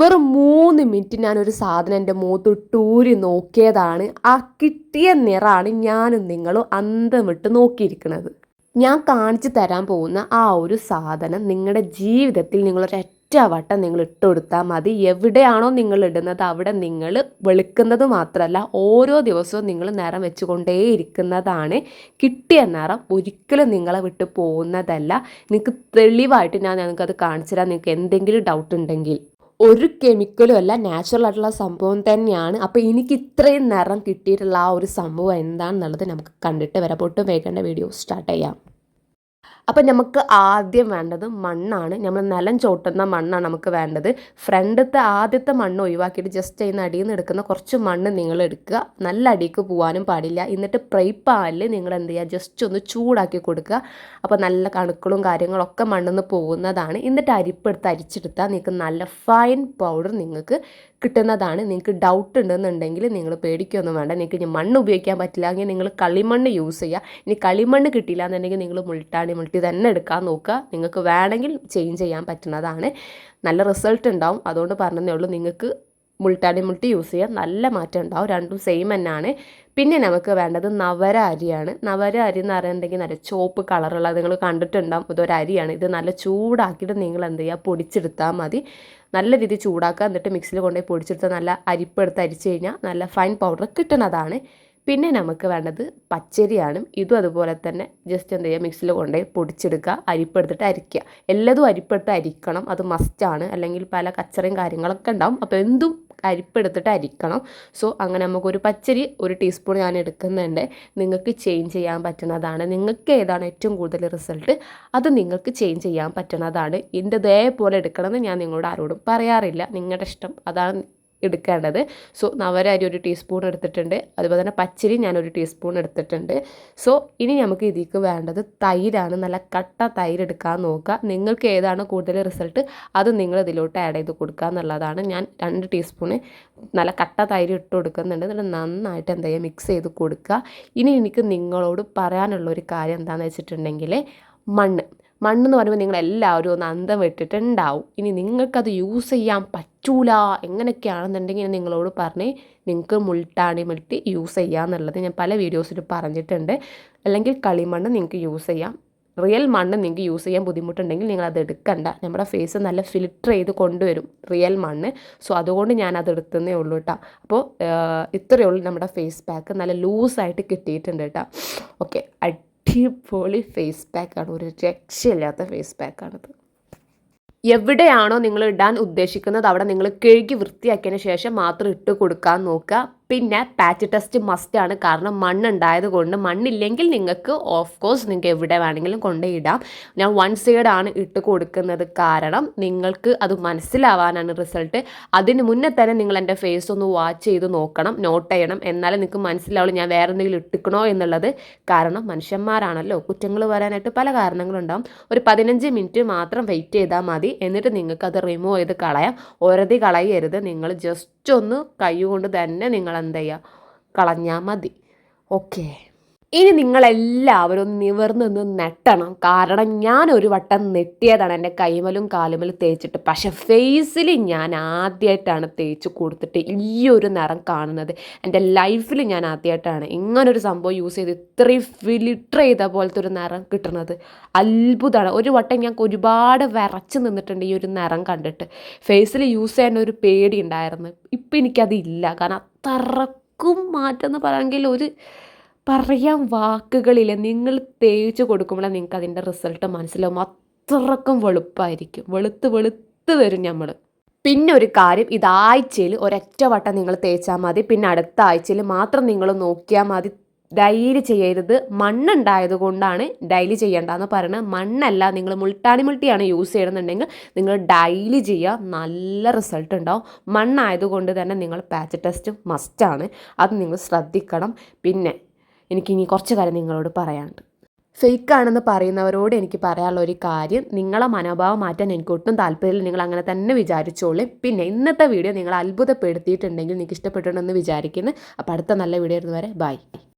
വെറും മൂന്ന് മിനിറ്റ് ഞാനൊരു സാധനം എന്റെ മൂത്ത് ടൂരി നോക്കിയതാണ്. ആ കിട്ടിയ നിറാണ് ഞാനും നിങ്ങളും അന്തം വിട്ട് നോക്കിയിരിക്കുന്നത്. ഞാൻ കാണിച്ചു തരാൻ പോകുന്ന ആ ഒരു സാധനം നിങ്ങളുടെ ജീവിതത്തിൽ നിങ്ങളൊരൊറ്റ വട്ടം നിങ്ങൾ ഇട്ട് കൊടുത്താൽ മതി. എവിടെയാണോ നിങ്ങൾ ഇടുന്നത് അവിടെ നിങ്ങൾ വെളുക്കുന്നത് മാത്രമല്ല ഓരോ ദിവസവും നിങ്ങൾ നിറം വെച്ചുകൊണ്ടേയിരിക്കുന്നതാണ് കിട്ടിയ നിറം ഒരിക്കലും നിങ്ങളെ വിട്ട് പോകുന്നതല്ല. നിങ്ങൾക്ക് തെളിവായിട്ട് ഞാൻ നിങ്ങൾക്കത് കാണിച്ചു തരാം. നിങ്ങൾക്ക് എന്തെങ്കിലും ഡൗട്ട് ഉണ്ടെങ്കിൽ. ഒരു കെമിക്കലും അല്ല നാച്ചുറൽ ആയിട്ടുള്ള സംഭവം തന്നെയാണ്. അപ്പോൾ എനിക്ക് ഇത്രയും നിറം കിട്ടിയിട്ടുള്ള ആ ഒരു സംഭവം എന്താണെന്നുള്ളത് നമുക്ക് കണ്ടിട്ട് വരാം. പൊട്ടും വേഗേണ്ട വീഡിയോ സ്റ്റാർട്ട് ചെയ്യാം. അപ്പം നമുക്ക് ആദ്യം വേണ്ടത് മണ്ണാണ്. നമ്മൾ നിലം ചോട്ടുന്ന മണ്ണാണ് നമുക്ക് വേണ്ടത്. ഫ്രണ്ടത്തെ ആദ്യത്തെ മണ്ണ് ഒഴിവാക്കിയിട്ട് ജസ്റ്റ് അതിന് അടിയിൽ നിന്ന് എടുക്കുന്ന കുറച്ച് മണ്ണ് നിങ്ങൾ എടുക്കുക. നല്ല അടിക്ക് പോകാനും പാടില്ല. എന്നിട്ട് പ്രൈപ്പാലിൽ നിങ്ങൾ എന്ത് ചെയ്യുക? ജസ്റ്റ് ഒന്ന് ചൂടാക്കി കൊടുക്കുക. അപ്പോൾ നല്ല കണുക്കളും കാര്യങ്ങളൊക്കെ മണ്ണിൽ നിന്ന് പോകുന്നതാണ്. എന്നിട്ട് അരിപ്പെടുത്ത് അരിച്ചെടുത്താൽ നിങ്ങൾക്ക് നല്ല ഫൈൻ പൗഡർ നിങ്ങൾക്ക് കിട്ടുന്നതാണ്. നിങ്ങൾക്ക് ഡൗട്ട് ഉണ്ടെന്നുണ്ടെങ്കിൽ നിങ്ങൾ പേടിക്കൊന്നും വേണ്ട. നിങ്ങൾക്ക് ഇനി മണ്ണ് ഉപയോഗിക്കാൻ പറ്റില്ല. എങ്കിൽ നിങ്ങൾ കളിമണ്ണ് യൂസ് ചെയ്യുക. ഇനി കളിമണ്ണ് കിട്ടിയില്ല എന്നുണ്ടെങ്കിൽ നിങ്ങൾ മുൾട്ടാണി മുൾട്ടി തന്നെ എടുക്കാൻ നോക്കുക. നിങ്ങൾക്ക് വേണമെങ്കിൽ ചേഞ്ച് ചെയ്യാൻ പറ്റുന്നതാണ്. നല്ല റിസൾട്ട് ഉണ്ടാവും. അതുകൊണ്ട് പറഞ്ഞതേ ഉള്ളൂ നിങ്ങൾക്ക് മുൾട്ടാണി മുൾട്ടി യൂസ് ചെയ്യാം നല്ല മാറ്റം ഉണ്ടാവും. രണ്ടും സെയിം തന്നെയാണ്. പിന്നെ നമുക്ക് വേണ്ടത് നവര അരിയാണ് നവര അരി എന്ന് പറയുന്നുണ്ടെങ്കിൽ നല്ല ചോപ്പ് കളറുള്ള നിങ്ങൾ കണ്ടിട്ടുണ്ടാവും. ഇതൊരു അരിയാണ്. ഇത് നല്ല ചൂടാക്കിയിട്ട് നിങ്ങൾ എന്ത് ചെയ്യുക? പൊടിച്ചെടുത്താൽ മതി. നല്ല രീതിയിൽ ചൂടാക്കുക. എന്നിട്ട് മിക്സിയിൽ കൊണ്ടുപോയി പൊടിച്ചെടുത്താൽ നല്ല അരിപ്പെടുത്ത് അരിച്ച് കഴിഞ്ഞാൽ നല്ല ഫൈൻ പൗഡർ കിട്ടുന്നതാണ്. പിന്നെ നമുക്ക് വേണ്ടത് പച്ചരിയാണ്. ഇതും അതുപോലെ തന്നെ ജസ്റ്റ് എന്ത് ചെയ്യുക മിക്സിയിൽ കൊണ്ടുപോയി പൊടിച്ചെടുക്കുക. അരിപ്പെടുത്തിട്ട് അരിക്കുക. എല്ലാതും അരിപ്പെടുത്ത് അരിക്കണം. അത് മസ്റ്റാണ് അല്ലെങ്കിൽ പല കച്ചറയും കാര്യങ്ങളൊക്കെ ഉണ്ടാവും. അപ്പോൾ എന്തും അരിപ്പെടുത്തിട്ട് അരിക്കണം. സോ അങ്ങനെ നമുക്കൊരു പച്ചരി ഒരു ടീസ്പൂൺ ഞാൻ എടുക്കുന്നുണ്ട്. നിങ്ങൾക്ക് ചേഞ്ച് ചെയ്യാൻ പറ്റുന്നതാണ്. നിങ്ങൾക്ക് ഏതാണ് ഏറ്റവും കൂടുതൽ റിസൾട്ട് അത് നിങ്ങൾക്ക് ചേഞ്ച് ചെയ്യാൻ പറ്റുന്നതാണ്. എന്റെ ഇതേപോലെ എടുക്കണമെന്ന് ഞാൻ നിങ്ങളോട് ആരോടും പറയാറില്ല. നിങ്ങളുടെ ഇഷ്ടം. അതാണ് എടുക്കേണ്ടത്. സോ നവര അരി ഒരു ടീസ്പൂൺ എടുത്തിട്ടുണ്ട്. അതുപോലെ തന്നെ പച്ചരി ഞാനൊരു ടീസ്പൂൺ എടുത്തിട്ടുണ്ട്. സോ ഇനി നമുക്ക് ഇതിക്ക് വേണ്ടത് തൈരാണ്. നല്ല കട്ട തൈര് എടുക്കാൻ നോക്കുക. നിങ്ങൾക്ക് ഏതാണ് കൂടുതൽ റിസൾട്ട് അത് നിങ്ങൾ ഇതിലോട്ട് ആഡ് ചെയ്ത് കൊടുക്കുക എന്നുള്ളതാണ് ഞാൻ രണ്ട് ടീസ്പൂണ് നല്ല കട്ട തൈര് ഇട്ട് കൊടുക്കുന്നുണ്ട്. എന്നിട്ട് നന്നായിട്ട് എന്താ ചെയ്യുക മിക്സ് ചെയ്ത് കൊടുക്കുക. ഇനി എനിക്ക് നിങ്ങളോട് പറയാനുള്ള ഒരു കാര്യം എന്താണെന്ന് വെച്ചിട്ടുണ്ടെങ്കിൽ മണ്ണ്. മണ്ണെന്ന് പറയുമ്പോൾ നിങ്ങൾ എല്ലാവരും ഒന്ന് അന്തം വിട്ടിട്ടുണ്ടാവും. ഇനി നിങ്ങൾക്കത് യൂസ് ചെയ്യാൻ പറ്റൂല. എങ്ങനെയൊക്കെയാണെന്നുണ്ടെങ്കിൽ നിങ്ങളോട് പറഞ്ഞ് നിങ്ങൾക്ക് മുൾട്ടാണി മുൾട്ടി യൂസ് ചെയ്യാന്നുള്ളത് ഞാൻ പല വീഡിയോസിൽ പറഞ്ഞിട്ടുണ്ട്. അല്ലെങ്കിൽ കളിമണ്ണ് നിങ്ങൾക്ക് യൂസ് ചെയ്യാം. റിയൽ മണ്ണ് നിങ്ങൾക്ക് യൂസ് ചെയ്യാൻ ബുദ്ധിമുട്ടുണ്ടെങ്കിൽ നിങ്ങൾ അത് എടുക്കണ്ട. നമ്മുടെ ഫേസ് നല്ല ഫിൽറ്റർ ചെയ്ത് കൊണ്ടുവരും റിയൽ മണ്ണ്. സോ അതുകൊണ്ട് ഞാൻ അത് എടുത്തതേ ഉള്ളൂ കേട്ടോ. അപ്പോൾ ഇത്രയേ ഉള്ളൂ നമ്മുടെ ഫേസ് പാക്ക്. നല്ല ലൂസായിട്ട് കിട്ടിയിട്ടുണ്ട് കേട്ടോ. ഓക്കെ. അടിപൊളി ഫേസ് പാക്കാണ്. ഒരു രക്ഷയില്ലാത്ത ഫേസ് പാക്കാണിത്. എവിടെയാണോ നിങ്ങൾ ഇടാൻ ഉദ്ദേശിക്കുന്നത് അവിടെ നിങ്ങൾ കഴുകി വൃത്തിയാക്കിയതിന് ശേഷം മാത്രം ഇട്ട് കൊടുക്കാൻ നോക്കുക. പിന്നെ പാച്ച് ടെസ്റ്റ് മസ്റ്റ് ആണ്. കാരണം മണ്ണുണ്ടായത് കൊണ്ട് മണ്ണില്ലെങ്കിൽ നിങ്ങൾക്ക് ഓഫ് കോഴ്സ് നിങ്ങൾക്ക് എവിടെ വേണമെങ്കിലും കൊണ്ടുപോയിടാം. ഞാൻ വൺ സൈഡ് ആണ് ഇട്ട് കൊടുക്കുന്നത് കാരണം നിങ്ങൾക്ക് അത് മനസ്സിലാവാനാണ് റിസൾട്ട് അതിന് മുന്നേ തന്നെ നിങ്ങൾ എന്റെ ഫേസ് ഒന്ന് വാച്ച് ചെയ്ത് നോക്കണം നോട്ട് ചെയ്യണം. എന്നാലേ നിങ്ങൾക്ക് മനസ്സിലാവുള്ളൂ ഞാൻ വേറെ എന്തെങ്കിലും ഇട്ടിക്കണോ എന്നുള്ളത്. കാരണം മനുഷ്യന്മാരാണല്ലോ കുറ്റങ്ങൾ വരാനായിട്ട് പല കാരണങ്ങളുണ്ടാവും. ഒരു പതിനഞ്ച് മിനിറ്റ് മാത്രം വെയിറ്റ് ചെയ്താൽ മതി. എന്നിട്ട് നിങ്ങൾക്ക് അത് റിമൂവ് ചെയ്ത് കളയാം. ഒരതി കളയരുത്. നിങ്ങൾ ജസ്റ്റ് ഒന്ന് കൈ കൊണ്ട് തന്നെ നിങ്ങൾ എന്ത് ചെയ്യുക കളഞ്ഞാൽ മതി. ഓക്കെ ഇനി നിങ്ങളെല്ലാവരും നിവർന്ന് നിന്ന് നെട്ടണം. കാരണം ഞാൻ ഒരു വട്ടം നെട്ടിയതാണ് എന്റെ കൈമലും കാലുമലും തേച്ചിട്ട്. പക്ഷെ ഫേസിൽ ഞാൻ ആദ്യമായിട്ടാണ് തേച്ച് കൊടുത്തിട്ട് ഈ ഒരു നിറം കാണുന്നത്. എന്റെ ലൈഫിൽ ഞാൻ ആദ്യമായിട്ടാണ് ഇങ്ങനൊരു സംഭവം യൂസ് ചെയ്ത് ഇത്രയും ഫിലിറ്റർ ചെയ്ത പോലത്തെ ഒരു നിറം കിട്ടുന്നത് അത്ഭുതമാണ്. ഒരു വട്ടം ഞാൻ ഒരുപാട് വിറച്ച് നിന്നിട്ടുണ്ട് ഈ ഒരു നിറം കണ്ടിട്ട്. ഫേസിൽ യൂസ് ചെയ്യാൻ ഒരു പേടി ഉണ്ടായിരുന്നു. ഇപ്പം എനിക്കതില്ല. കാരണം അത്രക്കും മാറ്റം എന്ന് പറയുമെങ്കിൽ ഒരു പറയാൻ വാക്കുകളില്ല നിങ്ങൾ തേച്ച് കൊടുക്കുമ്പോൾ നിങ്ങൾക്ക് അതിന്റെ റിസൾട്ട് മനസ്സിലാവും. അത്രക്കും വെളുപ്പായിരിക്കും. വെളുത്ത് വെളുത്ത് വരും നമ്മൾ പിന്നെ ഒരു കാര്യം ഇത് ആഴ്ചയിൽ ഒരൊറ്റ വട്ടം നിങ്ങൾ തേച്ചാൽ മതി. പിന്നെ അടുത്ത ആഴ്ചയിൽ മാത്രം നിങ്ങൾ നോക്കിയാൽ മതി. ഡൈലി ചെയ്യരുത്. മണ്ണുണ്ടായത് കൊണ്ടാണ് ഡൈലി ചെയ്യേണ്ടതെന്ന് പറയുന്നത് മണ്ണല്ല നിങ്ങൾ മുൾട്ടാണി മുൾട്ടിയാണ് യൂസ് ചെയ്യണമെന്നുണ്ടെങ്കിൽ നിങ്ങൾ ഡൈലി ചെയ്യുക നല്ല റിസൾട്ട് ഉണ്ടാവും. മണ്ണായതുകൊണ്ട് തന്നെ നിങ്ങൾ പാച്ച് ടെസ്റ്റ് മസ്റ്റാണ് അത് നിങ്ങൾ ശ്രദ്ധിക്കണം. പിന്നെ എനിക്കിനി കുറച്ച് കാര്യം നിങ്ങളോട് പറയാനുണ്ട്. ഫേക്ക് ആണെന്ന് പറയുന്നവരോട് എനിക്ക് പറയാനുള്ള ഒരു കാര്യം നിങ്ങളെ മനോഭാവം മാറ്റാൻ എനിക്ക് ഒട്ടും താല്പര്യമില്ല. നിങ്ങൾ അങ്ങനെ തന്നെ വിചാരിച്ചോളൂ. പിന്നെ ഇന്നത്തെ വീഡിയോ നിങ്ങൾ അത്ഭുതപ്പെടുത്തിയിട്ടുണ്ടെങ്കിൽ നിങ്ങൾക്ക് ഇഷ്ടപ്പെട്ടിട്ടുണ്ടെന്ന് വിചാരിക്കുന്നു. അപ്പോൾ അടുത്ത നല്ല വീഡിയോ വരെ ബൈ.